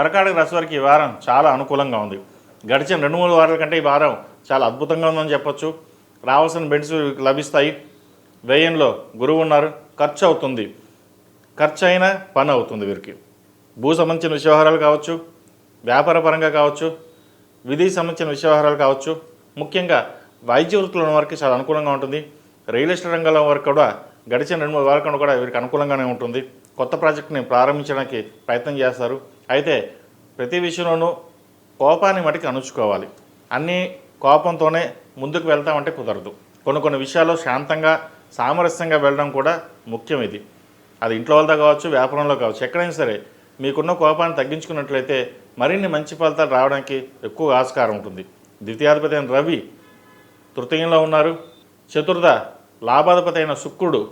కర్కాటక రాశి వారికి ఈ వారం చాలా అనుకూలంగా ఉంది. గడిచిన రెండు మూడు వారాల కంటే ఈ వారం చాలా అద్భుతంగా ఉందని చెప్పొచ్చు. రావాల్సిన బెడ్స్ లభిస్తాయి. వ్యయంలో గురువు ఉన్నారు. ఖర్చు అవుతుంది. ఖర్చు అయినా పని అవుతుంది వీరికి. భూ సంబంధించిన వ్యవహారాలు కావచ్చు వ్యాపార పరంగా కావచ్చు విధి సంబంధించిన వ్యవహారాలు కావచ్చు. ముఖ్యంగా వైద్య వృత్తులు ఉన్న వారికి చాలా అనుకూలంగా ఉంటుంది. రియల్ ఎస్టేట్ రంగంలో వారికి కూడా గడిచిన రెండు మూడు వారాల కూడా వీరికి అనుకూలంగానే ఉంటుంది. కొత్త ప్రాజెక్ట్ని ప్రారంభించడానికి ప్రయత్నం చేస్తారు. అయితే ప్రతి విషయంలోనూ కోపాన్ని మటుకు అణుచుకోవాలి అన్నీ కోపంతోనే ముందుకు వెళ్తామంటే కుదరదు. కొన్ని కొన్ని విషయాల్లో శాంతంగా సామరస్యంగా వెళ్ళడం కూడా ముఖ్యం ఇది. అది ఇంట్లో వాళ్ళతో కావచ్చు వ్యాపారంలో కావచ్చు. ఎక్కడైనా సరే మీకున్న కోపాన్ని తగ్గించుకున్నట్లయితే మరిన్ని మంచి ఫలితాలు రావడానికి ఎక్కువ ఆస్కారం ఉంటుంది. ద్వితీయాధిపతి అయిన రవి తృతీయంలో ఉన్నారు. చతుర్థ లాభాధిపతి అయిన శుక్రుడు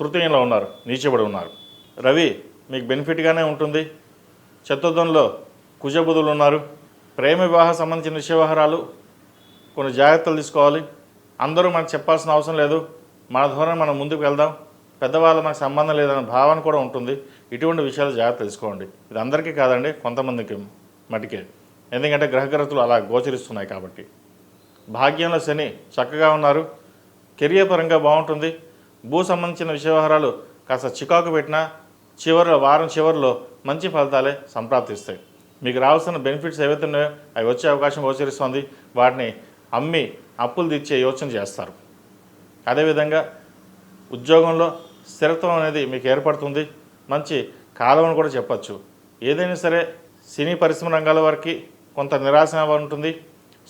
తృతీయంలో ఉన్నారు. నీచబడి ఉన్నారు. రవి మీకు బెనిఫిట్గానే ఉంటుంది. చతుర్థంలో కుజబుధులు ఉన్నారు. ప్రేమ వివాహ సంబంధించిన విషయ వ్యవహారాలు కొన్ని జాగ్రత్తలు తీసుకోవాలి. అందరూ మనకు చెప్పాల్సిన అవసరం లేదు. మన ద్వారా మనం ముందుకు వెళ్దాం. పెద్దవాళ్ళు మనకు సంబంధం లేదన్న భావన కూడా ఉంటుంది. ఇటువంటి విషయాలు జాగ్రత్త తెలుసుకోండి ఇది అందరికీ కాదండి కొంతమందికి మటుకే. ఎందుకంటే గ్రహగ్రతులు అలా గోచరిస్తున్నాయి కాబట్టి. భాగ్యంలో శని చక్కగా ఉన్నారు. కెరియర్ పరంగా బాగుంటుంది. భూ సంబంధించిన విషయ వ్యవహారాలు కాస్త చికాకు పెట్టినా చివరిలో వారం చివరిలో మంచి ఫలితాలే సంప్రాప్తిస్తాయి. మీకు రావాల్సిన బెనిఫిట్స్ ఏవైతే ఉన్నాయో అవి వచ్చే అవకాశం గోచరిస్తుంది వాటిని అమ్మి అప్పులు తెచ్చే యోచన చేస్తారు. అదేవిధంగా ఉద్యోగంలో స్థిరత్వం అనేది మీకు ఏర్పడుతుంది. మంచి కాలం అని కూడా చెప్పచ్చు. ఏదైనా సరే సినీ పరిశ్రమ రంగాల వారికి కొంత నిరాశ ఉంటుంది.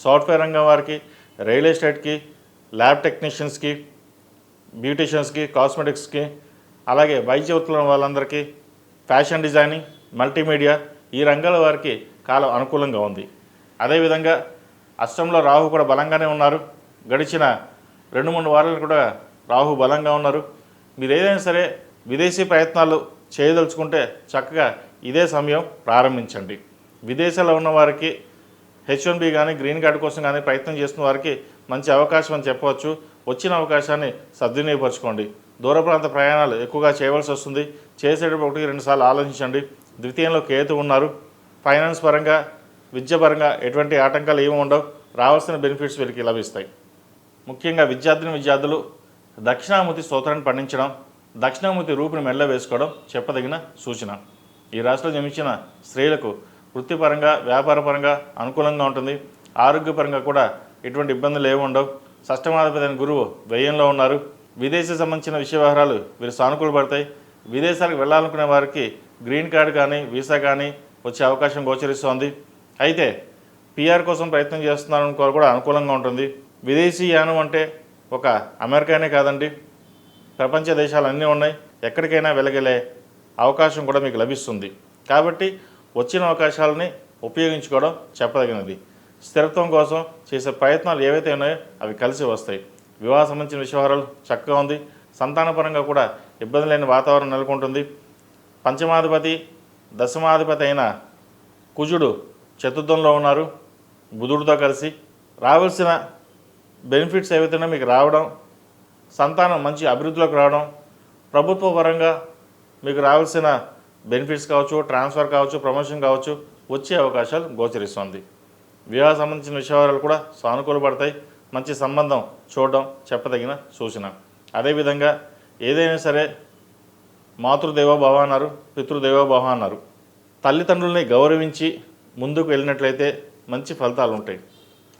సాఫ్ట్వేర్ రంగం వారికి రియల్ ఎస్టేట్కి ల్యాబ్ టెక్నీషియన్స్కి బ్యూటీషియన్స్కి కాస్మెటిక్స్కి అలాగే వైద్య వృత్తుల వాళ్ళందరికీ ఫ్యాషన్ డిజైనింగ్ మల్టీమీడియా ఈ రంగాల వారికి కాలం అనుకూలంగా ఉంది. అదేవిధంగా అష్టంలో రాహు కూడా బలంగానే ఉన్నారు. గడిచిన రెండు మూడు వారాలు కూడా రాహు బలంగా ఉన్నారు. మీరు ఏదైనా సరే విదేశీ ప్రయత్నాలు చేయదలుచుకుంటే చక్కగా ఇదే సమయం ప్రారంభించండి. విదేశాల్లో ఉన్న వారికి హెచ్ వన్ బి కానీ గ్రీన్ కార్డు కోసం కానీ ప్రయత్నం చేస్తున్న వారికి మంచి అవకాశం అని చెప్పవచ్చు. వచ్చిన అవకాశాన్ని సద్వినియోగపరచుకోండి. దూర ప్రాంత ప్రయాణాలు ఎక్కువగా చేయవలసి వస్తుంది. చేసేటప్పుడు ఒకటి రెండుసార్లు ఆలోచించండి. ద్వితీయంలో కేతు ఉన్నారు. ఫైనాన్స్ పరంగా విద్య పరంగా ఎటువంటి ఆటంకాలు ఏమి ఉండవు. రావాల్సిన బెనిఫిట్స్ వీరికి లభిస్తాయి. ముఖ్యంగా విద్యార్థిని విద్యార్థులు దక్షిణామూర్తి స్తోత్రాన్ని పండించడం దక్షిణామూర్తి రూపుని మెల్ల వేసుకోవడం చెప్పదగిన సూచన. ఈ రాశిలో జమించిన స్త్రీలకు వృత్తిపరంగా వ్యాపారపరంగా అనుకూలంగా ఉంటుంది. ఆరోగ్యపరంగా కూడా ఎటువంటి ఇబ్బందులు ఏమి ఉండవు. షష్టమాధిపతి అయిన గురువు వ్యయంలో ఉన్నారు. విదేశీ సంబంధించిన విషయ వ్యవహారాలు వీరు సానుకూల పడతాయి. విదేశాలకు వెళ్ళాలనుకునే వారికి గ్రీన్ కార్డు కానీ వీసా కానీ వచ్చే అవకాశం గోచరిస్తోంది. అయితే పిఆర్ కోసం ప్రయత్నం చేస్తున్నారని కూడా అనుకూలంగా ఉంటుంది. విదేశీ యానం అంటే ఒక అమెరికానే కాదండి. ప్రపంచ దేశాలు అన్నీ ఉన్నాయి. ఎక్కడికైనా వెలగలే అవకాశం కూడా మీకు లభిస్తుంది. కాబట్టి వచ్చిన అవకాశాలని ఉపయోగించుకోవడం చెప్పదగినది. స్థిరత్వం కోసం చేసే ప్రయత్నాలు ఏవైతే ఉన్నాయో అవి కలిసి వస్తాయి. వివాహ సంబంధించిన విషయాలు చక్కగా ఉంది. సంతానపరంగా కూడా ఇబ్బంది లేని వాతావరణం నెలకొంటుంది. పంచమాధిపతి దశమాధిపతి అయిన కుజుడు చతుర్థంలో ఉన్నారు. బుధుడితో కలిసి రావాల్సిన బెనిఫిట్స్ ఏవైతే మీకు రావడం సంతానం మంచి అభివృద్ధిలోకి రావడం ప్రభుత్వ పరంగా మీకు రావాల్సిన బెనిఫిట్స్ కావచ్చు ట్రాన్స్ఫర్ కావచ్చు ప్రమోషన్ కావచ్చు వచ్చే అవకాశాలు గోచరిస్తుంది. వివాహ సంబంధించిన విషయాలు కూడా సానుకూలపడతాయి మంచి సంబంధం చూడడం చెప్పదగిన సూచన. అదేవిధంగా ఏదైనా సరే మాతృదేవోభవ అన్నారు పితృదేవోభవ అన్నారు. తల్లిదండ్రుల్ని గౌరవించి ముందుకు వెళ్ళినట్లయితే మంచి ఫలితాలు ఉంటాయి.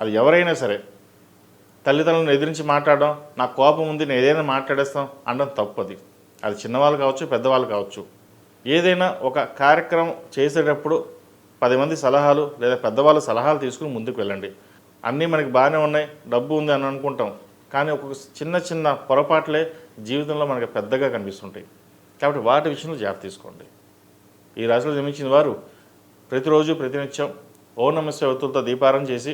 అది ఎవరైనా సరే తల్లిదండ్రులను ఎదిరించి మాట్లాడడం నా కోపం ఉంది నేను ఏదైనా మాట్లాడేస్తాం అనడం తప్పది. అది చిన్నవాళ్ళు కావచ్చు పెద్దవాళ్ళు కావచ్చు. ఏదైనా ఒక కార్యక్రమం చేసేటప్పుడు పది మంది సలహాలు లేదా పెద్దవాళ్ళ సలహాలు తీసుకుని ముందుకు వెళ్ళండి. అన్నీ మనకి బాగానే ఉన్నాయి డబ్బు ఉంది అని అనుకుంటాం. కానీ ఒక్కొక్క చిన్న చిన్న పొరపాట్లే జీవితంలో మనకు పెద్దగా కనిపిస్తుంటాయి. కాబట్టి వాటి విషయంలో జాగ్రత్త తీసుకోండి. ఈ రాశిలో జన్మించిన వారు ప్రతిరోజు ప్రతినిత్యం ఓనమ శవతులతో దీపారం చేసి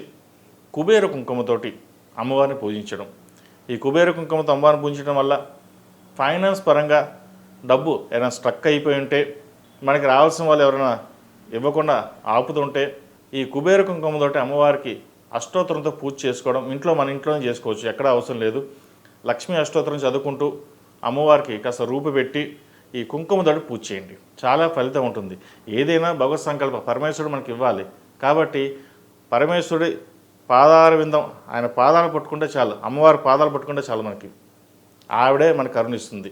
కుబేర కుంకుమతోటి అమ్మవారిని పూజించడం. ఈ కుబేర కుంకుమతో అమ్మవారిని పూజించడం వల్ల ఫైనాన్స్ పరంగా డబ్బు ఏదైనా స్ట్రక్ అయిపోయి ఉంటే మనకి రావాల్సిన వాళ్ళు ఎవరైనా ఇవ్వకుండా ఆపుతుంటే ఈ కుబేర కుంకుమతోటి అమ్మవారికి అష్టోత్తరంతో పూజ చేసుకోవడం ఇంట్లో మన ఇంట్లోనే చేసుకోవచ్చు ఎక్కడ అవసరం లేదు. లక్ష్మీ అష్టోత్తరం చదువుకుంటూ అమ్మవారికి కాస్త రూపు పెట్టి ఈ కుంకుమతోటి పూజ చేయండి. చాలా ఫలితం ఉంటుంది. ఏదైనా భగవత్ సంకల్ప పరమేశ్వరుడు మనకి ఇవ్వాలి. కాబట్టి పరమేశ్వరుడి పాదాల విందం ఆయన పాదాలు పట్టుకుంటే చాలు అమ్మవారి పాదాలు పట్టుకుంటే చాలు మనకి. ఆవిడే మనకు కరుణిస్తుంది.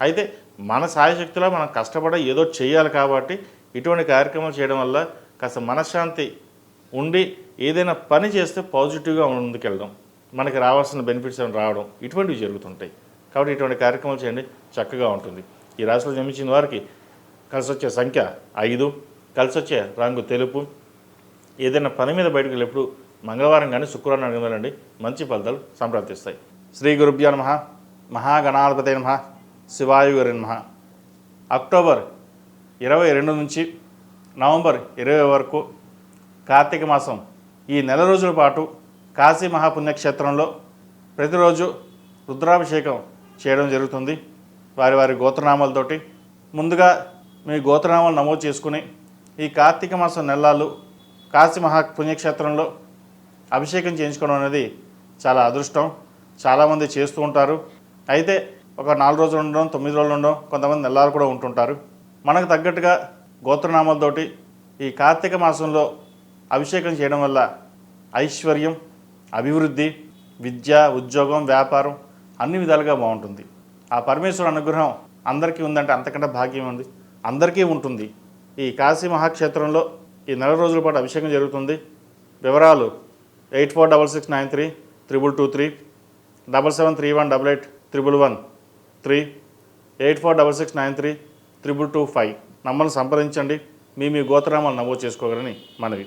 అయితే మన సాయశక్తిలో మనం కష్టపడ ఏదో చేయాలి కాబట్టి ఇటువంటి కార్యక్రమాలు చేయడం వల్ల కాస్త మనశ్శాంతి ఉండి ఏదైనా పని చేస్తే పాజిటివ్గా ముందుకెళ్ళడం మనకి రావాల్సిన బెనిఫిట్స్ ఏమైనా రావడం ఇటువంటివి జరుగుతుంటాయి. కాబట్టి ఇటువంటి కార్యక్రమాలు చేయండి చక్కగా ఉంటుంది. ఈ రాశిలో జన్మించిన వారికి కలిసి వచ్చే సంఖ్య ఐదు కలిసి వచ్చే రంగు తెలుపు. ఏదైనా పని మీద బయటకు వెళ్ళినప్పుడు మంగళవారం కానీ శుక్రవారం కానీ మంచి ఫలితాలు సంప్రాప్తిస్తాయి. శ్రీ గురుభ్యో నమ మహాగణాధిపతి నమ శివాయుగరి నమ. అక్టోబర్ ఇరవై రెండు నుంచి నవంబర్ ఇరవై వరకు కార్తీక మాసం ఈ నెల రోజుల పాటు కాశీ మహాపుణ్యక్షేత్రంలో ప్రతిరోజు రుద్రాభిషేకం చేయడం జరుగుతుంది. వారి వారి గోత్రనామాలతోటి ముందుగా మీ గోత్రనామాలు నమోదు చేసుకుని ఈ కార్తీక మాసం నెలలు కాశీ మహా పుణ్యక్షేత్రంలో అభిషేకం చేయించుకోవడం అనేది చాలా అదృష్టం. చాలామంది చేస్తూ ఉంటారు. అయితే ఒక నాలుగు రోజులు ఉండడం తొమ్మిది రోజులు ఉండడం కొంతమంది నెలలు కూడా ఉంటుంటారు. మనకు తగ్గట్టుగా గోత్రనామాలతోటి ఈ కార్తీక మాసంలో అభిషేకం చేయడం వల్ల ఐశ్వర్యం అభివృద్ధి విద్య ఉద్యోగం వ్యాపారం అన్ని విధాలుగా బాగుంటుంది. ఆ పరమేశ్వర అనుగ్రహం అందరికీ ఉందంటే అంతకంటే భాగ్యం ఉంది అందరికీ ఉంటుంది. ఈ కాశీ మహాక్షేత్రంలో ఈ నెల రోజుల పాటు అభిషేకం జరుగుతుంది. వివరాలు eight four double six nine three triple two three double seven three one double eight triple one three eight four double six nine three triple two five. నమ్మల్ని సంప్రదించండి. మీ మీ గోత్రనామాలు నమోదు చేసుకోగలని మనవి.